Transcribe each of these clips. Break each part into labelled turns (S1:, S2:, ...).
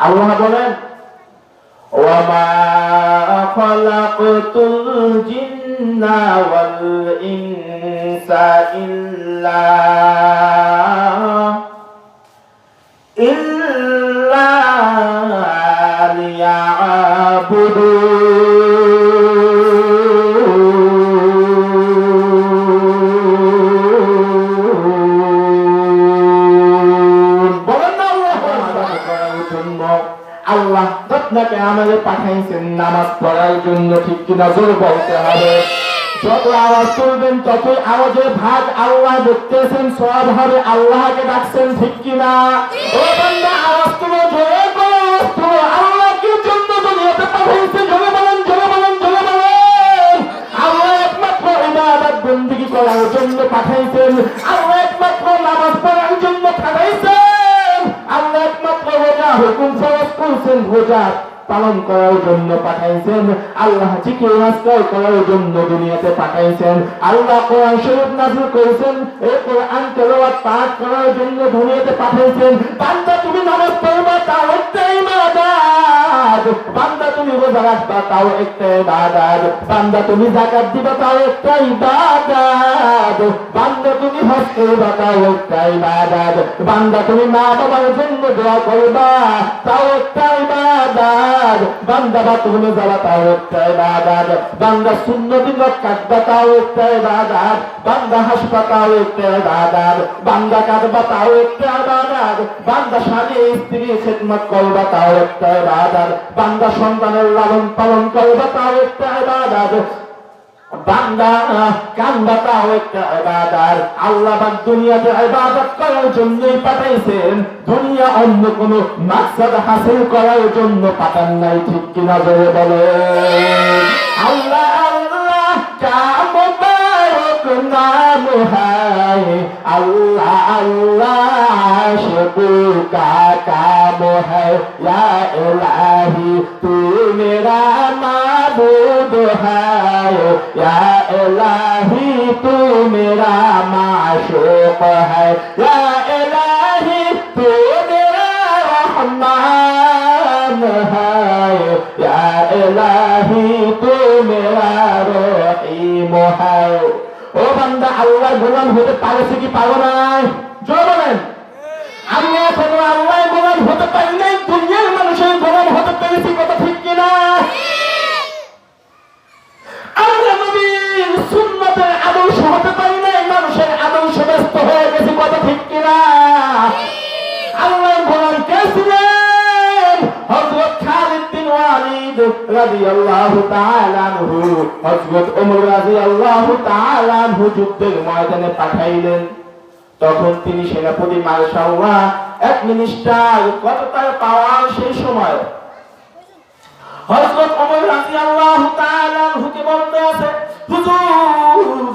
S1: আল্লাহ বলেন? ওয়ামা খালাকতুল জিন্না ওয়াল ইনসা ইল্লা ইল্লা জন্য আল্লাহ আপনাকে আমাদের পাঠাইছেন নামাজ পড়ার জন্য, ঠিক কিনা জোর বলতে হবে? যত আওয়াজ তুলবেন, ততই আওয়াজের ভাগ আল্লাহ দেখতেছেন সব হবে, আল্লাহকে ডাকছেন, ঠিক কিনা আওয়াজ তুলো, জোরে পাঠাইছেন। আল্লাহ একমাত্র নামাজ পড়ার জন্য পাঠাইছেন। হুকুম ফরজ করছেন রোজা পালন করার জন্য পাঠাইছেন, আল্লাহ জিকির আজকাল করার জন্য দুনিয়াতে পাঠাইছেন, আল্লাহ কোরআন শরীফ নাজিল করেছেন, এই কোরআন তেলাওয়াত পাঠ করার জন্য দুনিয়াতে পাঠাইছেন। বান্দা তুমি নামাজ পড়বা তাও একটা ইবাদত বান্দা তুমি রোজা রাখবা, তাও একটা ইবাদত। বান্দা তুমি যাকাত দিবা, তাও একটা ইবাদত। বান্দা তুমি হজ করবা, তাও একটা ইবাদত। বান্দা তুমি মা বাবার জন্য দোয়া করবা, তাও একটা ইবাদত। বান্দা বাথরুমে যাবা তাও একটা ইবাদত। বান্দা সুন্নতি লোক কাটবা, তাও একটা ইবাদত। বান্দা হাসপাতাল একটা ইবাদত। বান্দা কাঁদবা, তাও একটা ইবাদত। বান্দা স্বামী, স্ত্রী, খেদমত করবা, তাও একটা ইবাদত। বান্দা সন্তানের লালন পালন করবা তাও একটা ইবাদত বান্দা কান্দা, তাও একটা ইবাদত আল্লাহ দুনিয়াতে ইবাদত করার জন্যই পাঠাইছেন। দুনিয়া অন্য কোনো মাকসাদ হাসিল করার জন্য পাঠান নাই, ঠিক কিনা জোরে বলে আল্লাহ আল্লাহ নাম হায় আল্লাহ আল্লাহ আশকু কা কাম হায় ইয়া ইলাহি তু মেরা মাবুদ হায় ইয়া ইলাহি তু মেরা মাশুক হায় ইয়া ইলাহি তু মেরা রহমান হায় ইয়া ইলাহি তু মেরা রহিম হায় বান্দা আল্লাহ গোলাম হতে পারছে কি পারো নাই জয় বলেন। আমি এখনও আল্লাহ গোলাম হতে পারি নাই, দুনিয়ার মানুষের গোলাম হতে পেরেছি কথা ঠিক কিনা? আমরা আল্লাহ গোলাম ওমর ময়দানে পাঠাইলেন। তখন তিনি সেনাপতি মালসাওয়া এক মিনিস্টার কত তার পাওয়ার সেই সময়? হযরত ওমর রাদিয়াল্লাহু তাআলা আনহুকে বলতে আছে, হুজুর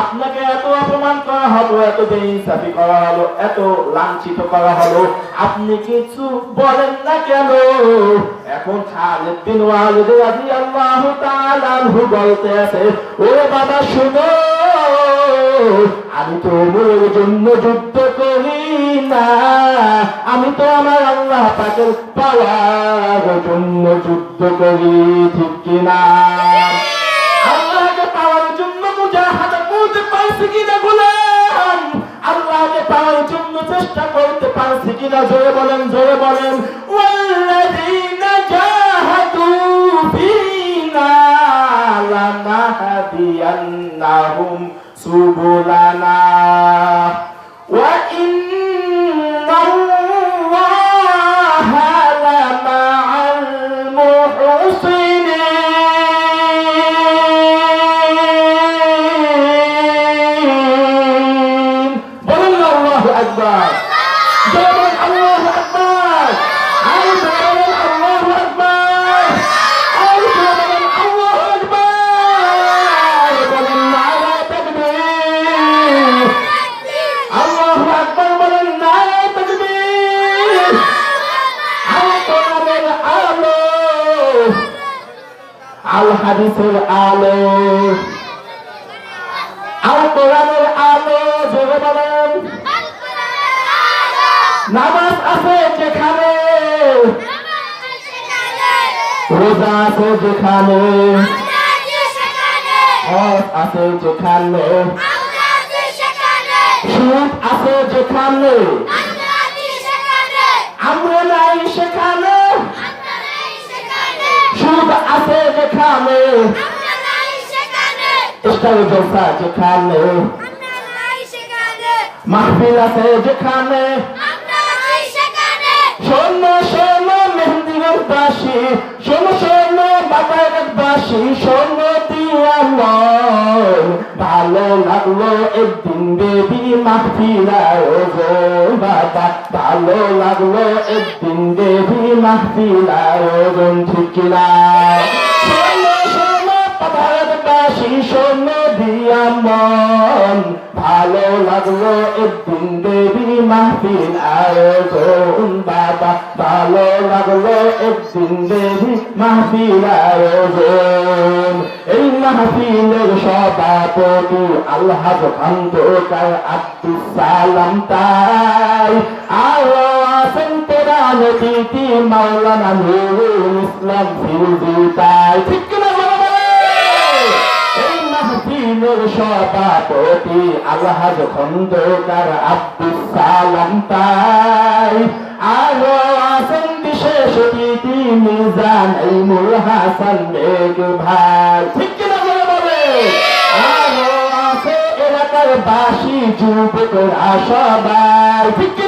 S1: আপনাকে এত অপমান করা হলো, এত করা হলো, এত লাঞ্ছিত করা হলো। আপনি কিছু বলেন না কেন? এখন খালিদ বিন ওয়ালিদ রাদিয়াল্লাহু তাআলা আনহু বলতে আছে বাবা, শুনো, আমি তো ওমরের জন্য যুদ্ধ করি না। আমি তো আমার আল্লাহ পাকের পাওয়ার জন্য যুদ্ধ করি, ঠিক কিনা? চেষ্টা করতে পারছি কিনা? জোরে বলেন জোরে বলেন। ওয়াল্লাযীনা আল হাদিসের আলো। আল কোরআনের আলো, জোরে বলেন। নামাজ আছে যেখানে। রোজা আছে যেখানে। হজ আছে যেখানে। সুদ আছে যেখানে। আমরা নাই সেখানে সুদ আছে যেখানে? ইস্টার জলসা যেখানে? মাহফিল আছে যেখানে? শোনো শোনো মেহেন্দিগঞ্জবাসী শোনো শোনো বাবারবাসী শোনো দিয়া মন ভালো লাগল একদিন দেবী মাহফিল আয়োজন বাবা ভালো লাগল একদিন দেবী মাহফিল আয়োজন ঠিক না শোনো শোনো বাবারবাসী শোনো দিয়া মন ভালো লাগল একদিন দেবী মাহফিল আয়োজন, বাবা। ভালো লাগল একদিন দেবী মাহফিল আয়োজন। এই মাহফিলের সভাপতি আল্লাহ আব্দুল সালাম তাই। আরও আছেন মাওলানা নুরুল ইসলাম তাই। ঠিক এই মাহফিলের সভাপতি আল্লাহাজ খন্দকার আব্দুল সালাম তাই আরও আছেন বিশেষ অতিথি মিজান ইমুল হাসান বেগ ভাই। ঠিক কিনা বলে আরও আছে এলাকার বাসী, যুবকরা সবাই ঠিক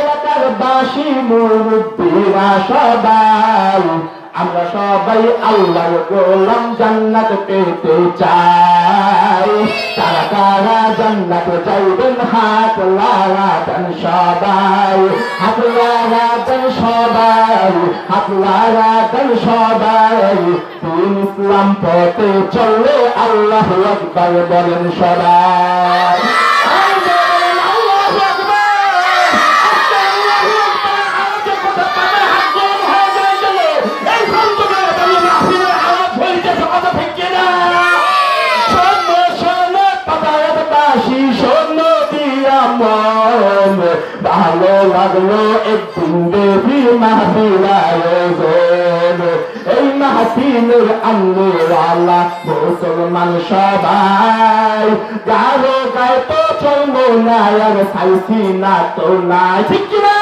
S1: এলাকার বাসী মুরব্বীরা সবাই আমরা সবাই আল্লাহর গোলাম, জান্নাত পেতে চাই। তারা তারা জান্নাত চাইবেন, হাত লাগাতেন সবাই। হাত লাগাতেন সবাই, হাত লাগাতেন সবাই। দিন ইসলাম পথে চললে আল্লাহ আকবার বলেন সবাই। লাগল একদিন দেবী মাহফিল আয়োজন এই মাহফিলের আল্লাহ মুসলমান সবাই। গারো গায়ে তো চলবো না, আর সাইসি না তো না ঠিক না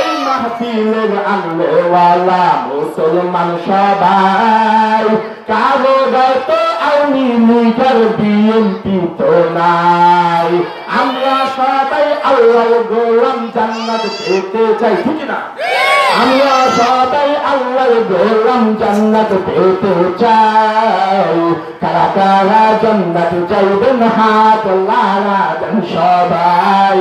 S1: এই মাহফিলের আল্লাহওয়ালা মুসলমান সবাই, কারও গায়ে তো আওয়ামী লীগের বিএনপি তো নাই। আমরা সবাই আল্লাহ গোলাম জান্নাত পেতে চাই, ঠিক না? আমরা সবাই গোলাম জান্নাত পেতে চাই। কারা কারা জান্নাত চাইবেন হাত লাগাবেন সবাই।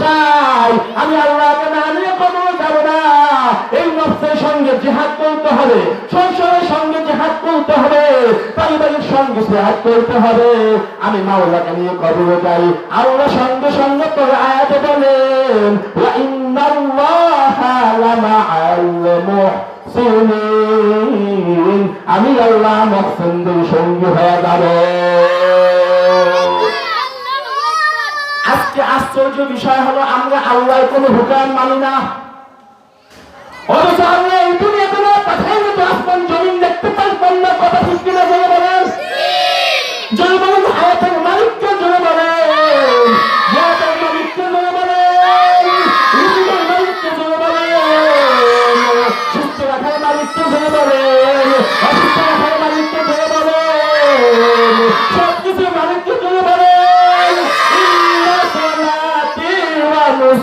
S1: চাই। আমি আল্লাহকে না নিয়ে কোনো যাব না। এই নফসের সঙ্গে জেহাদ করতে হবে, সংসারের সঙ্গে জেহাদ করতে হবে, পারিবারিক সঙ্গে জেহাদ করতে হবে। আমি মাওলাকে নিয়ে কবরে যাই। আল্লাহ সঙ্গে সঙ্গে তোর আয়াতে বলেন আমি আল্লাহ মহসেনদের সঙ্গী হয়ে যাব। আজকে আশ্চর্য বিষয় হলো, আমরা আল্লাহর কোনো হুকাম মানি না। অথচ আমরা এই দুনিয়াতে পাঠাই মতো আসমান জমিন দেখতে পারবেন না, কথা ঠিক কিনা বলে বলেন।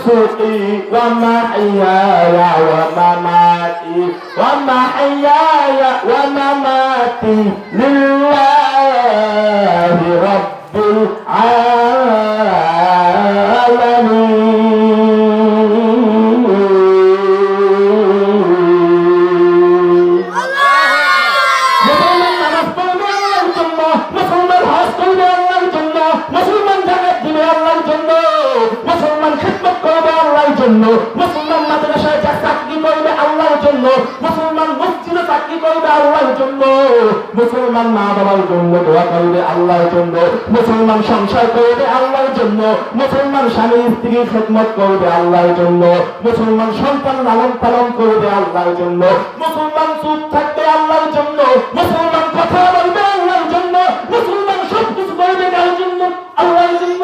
S1: ونسكي ومحياي ومماتي ومحياي ومماتي لله رب العالمين. মুসলমান মা বাবার জন্য দোয়া করবে আল্লাহর জন্য মুসলমান সংসার করবে আল্লাহর জন্য মুসলমান স্বামী স্ত্রী খেদমত করবে আল্লাহর জন্য মুসলমান সন্তান লালন পালন করবে আল্লাহর জন্য মুসলমান চুপ থাকবে আল্লাহর জন্য মুসলমান কথা বলবে আল্লাহর জন্য মুসলমান সব কিছু করবে কার জন্য? আল্লাহর জন্য।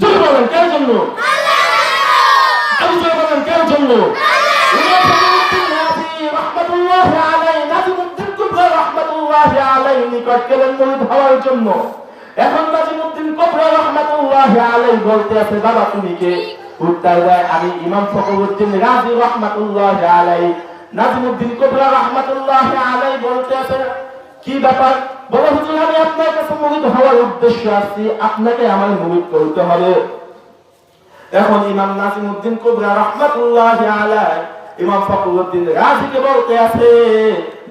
S1: জোরে বলেন কার জন্য? আমি জোরে বলেন কার জন্য? রহমাতুল্লাহি আলাইহি। আছে আছে উদ্দেশ্য আসছি, আপনাকে আমার মুরিদ করতে হবে। এখন ইমাম নাসিমউদ্দিন কুবরা রাহমাতুল্লাহি আলাইহি, ইমাম ফখরুদ্দিন রাজিকে বলতে আছে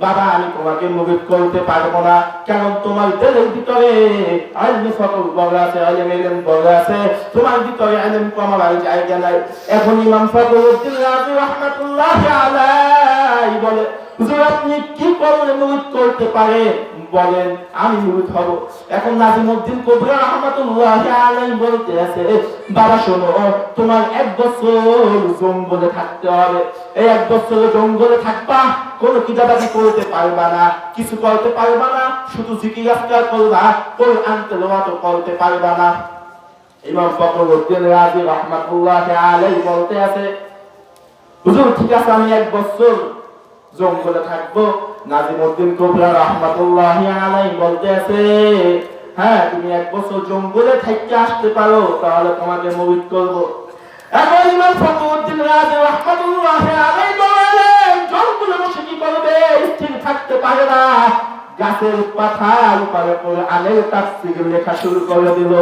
S1: বাবা, আমি তোমাকে মুরিদ করতে পারব না। কারণ তোমার দেহের ভিতরে আইনি সকল বড় আছে আলিম ইলম বড় আছে। তোমার ভিতরে আইলেম কমার আর জায়গা নাই। এখন ইমাম ফখরুদ্দিন রাজি রাহমাতুল্লাহি আলাই বলে, হুজুর, আপনি কি করলে মুরিদ করতে পারেন? বলেন, আমি মুরিদ হব। এখন নাজিমউদ্দিন কবির রহমাতুল্লাহ আলাইহি বলতে আছে, বাবা, শোনো, তোমার এক বছর জঙ্গলে থাকতে হবে। এই এক বছর জঙ্গলে থাকবা, কোন কিতাবাদি করতে পারবা না, কিছু করতে পারবা না, শুধু জিকির আজকার করবা, কোরআন তেলাওয়াত করতে পারবা না। ইমাম ফখরুদ্দিন রাজি রহমাতুল্লাহ আলাইহি বলতে আছে, হুজুর, ঠিক আছে, আমি এক বছর জঙ্গলে থাকব নাজিমউদ্দিন কবিরা রহমাতুল্লাহি আলাইহি বলতে আছে হ্যাঁ তুমি এক বছর জঙ্গলে থাকতে আসতে পারো, তাহলে তোমাকে মুরিদ করব। এখন ইমাম ফখরুদ্দিন রাজি রহমাতুল্লাহি আলাইহি বলেন, জঙ্গলে বসে কি করবে? স্থির থাকতে পারে না। গাছের পাতার উপরে করে আলের তাফসীর লেখা শুরু করে দিল।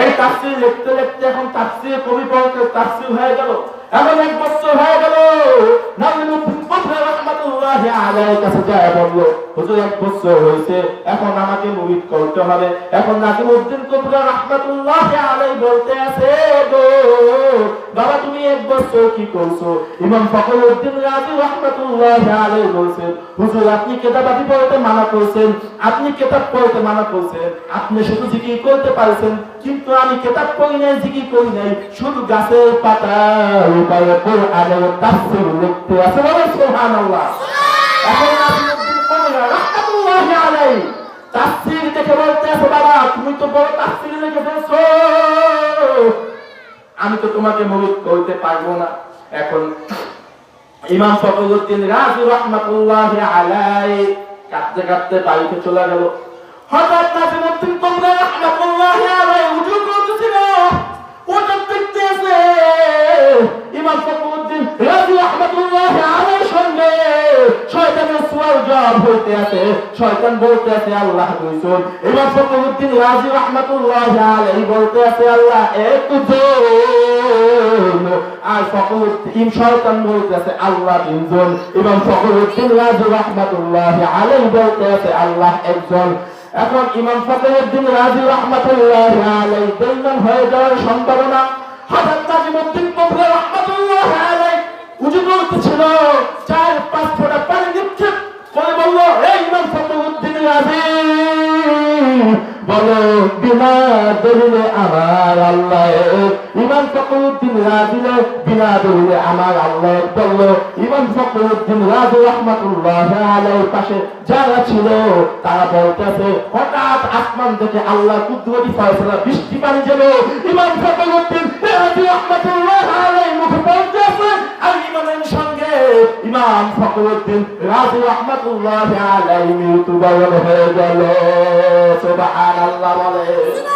S1: এই তাফসীর লিখতে লিখতে এখন তাফসীর কবি পড়তে তাফসীর হয়ে গেল। এমন এক বছর হয়ে গেল আপনি কিতাবাদি পড়তে মানা করছেন, আপনি কিতাব পড়তে মানা করছেন, আপনি শুধু জিকির করতে পারছেন, কিন্তু আমি কিতাব পড়ি নাই, জিকির করি নাই, শুধু গাছের পাতা তাফসীর লিখতে আছে বলে আলাইহি তাফসীর দেখে বাবা, তুমি তো বড় লিখে আমি তো তোমাকে মুরিদ করতে পারব না। এখন ইমাম ফখরুদ্দিন রাজি রহমাতুল্লাহ আলাইহি কাঁদতে কাঁদতে বাড়িতে চলে গেল। হঠাৎ নাজিমুদ্দিন কুবরা রহমাতুল্লাহ আলাইহি উজু করতেছিল, ওটা দেখতেছে। ইমাম ফখরুদ্দিন রাজি রহমাতুল্লাহ বলতে আছে আল্লাহ ফখরুদ্দিন রাজি রহমাতুল্লাহ বলতে আছে আল্লাহ একজন। এখন ইমাম ফখরুদ্দিন রাজি রহমাতুল্লাহ আলাইহি বেঈমান হয়ে যাওয়ার সম্ভাবনা। রহমাতুল্লাহ উজু করতেছিল চার পাঁচ ফোটা পানি নিক্ষেপ করে বলল এই ইমাম ফখরুদ্দিন রাজি বলো, বিনা দলিলে আমার আল্লাহ এক। ইমাম ফখরুদ্দিন রাজিলে বিনা দলিলে আমার আল্লাহ বলল ইমাম ফখরুদ্দিন রাজি রহমাতুল্লাহ আলাইহির পাশে যারা ছিল, তারা বলতেছে, হঠাৎ আসমান থেকে আল্লাহ কুদরতি ফয়সালা, বৃষ্টি পানি যাবে ইমাম ফখরুদ্দিন রাজি রহমাতুল্লাহ আলাইহি মুখে বলতেছে আর সঙ্গে ইমাম ফখরুদ্দিন রাজি রহমতুল্লাহ আলাইহি মৃত্যুবরণ হয়ে গেল সুবহানাল্লাহ বলে।